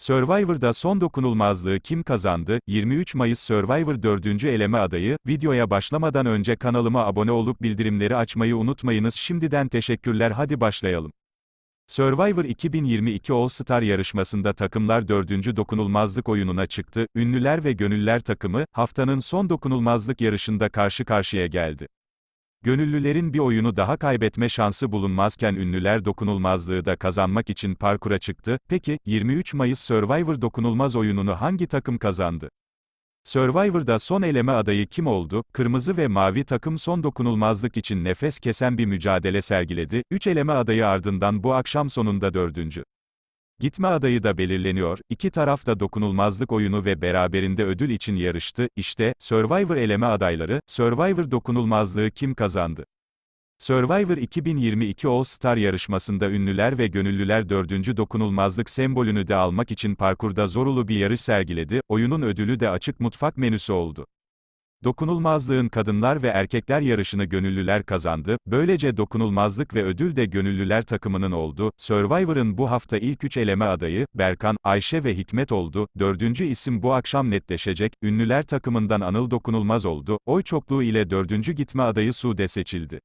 Survivor'da son dokunulmazlığı kim kazandı? 23 Mayıs Survivor 4. eleme adayı, videoya başlamadan önce kanalıma abone olup bildirimleri açmayı unutmayınız şimdiden teşekkürler hadi başlayalım. Survivor 2022 All Star yarışmasında takımlar 4. dokunulmazlık oyununa çıktı, ünlüler ve gönüller takımı, haftanın son dokunulmazlık yarışında karşı karşıya geldi. Gönüllülerin bir oyunu daha kaybetme şansı bulunmazken ünlüler dokunulmazlığı da kazanmak için parkura çıktı. Peki, 23 Mayıs Survivor dokunulmaz oyununu hangi takım kazandı? Survivor'da son eleme adayı kim oldu? Kırmızı ve mavi takım son dokunulmazlık için nefes kesen bir mücadele sergiledi. 3 eleme adayı ardından bu akşam sonunda dördüncü. Gitme adayı da belirleniyor. İki taraf da dokunulmazlık oyunu ve beraberinde ödül için yarıştı. İşte, Survivor eleme adayları, Survivor dokunulmazlığı kim kazandı? Survivor 2022 All Star yarışmasında ünlüler ve gönüllüler dördüncü dokunulmazlık sembolünü de almak için parkurda zorulu bir yarış sergiledi, oyunun ödülü de açık mutfak menüsü oldu. Dokunulmazlığın kadınlar ve erkekler yarışını gönüllüler kazandı, böylece dokunulmazlık ve ödül de gönüllüler takımının oldu. Survivor'ın bu hafta ilk üç eleme adayı, Berkan, Ayşe ve Hikmet oldu, dördüncü isim bu akşam netleşecek, ünlüler takımından Anıl Dokunulmaz oldu, oy çokluğu ile dördüncü gitme adayı Sude seçildi.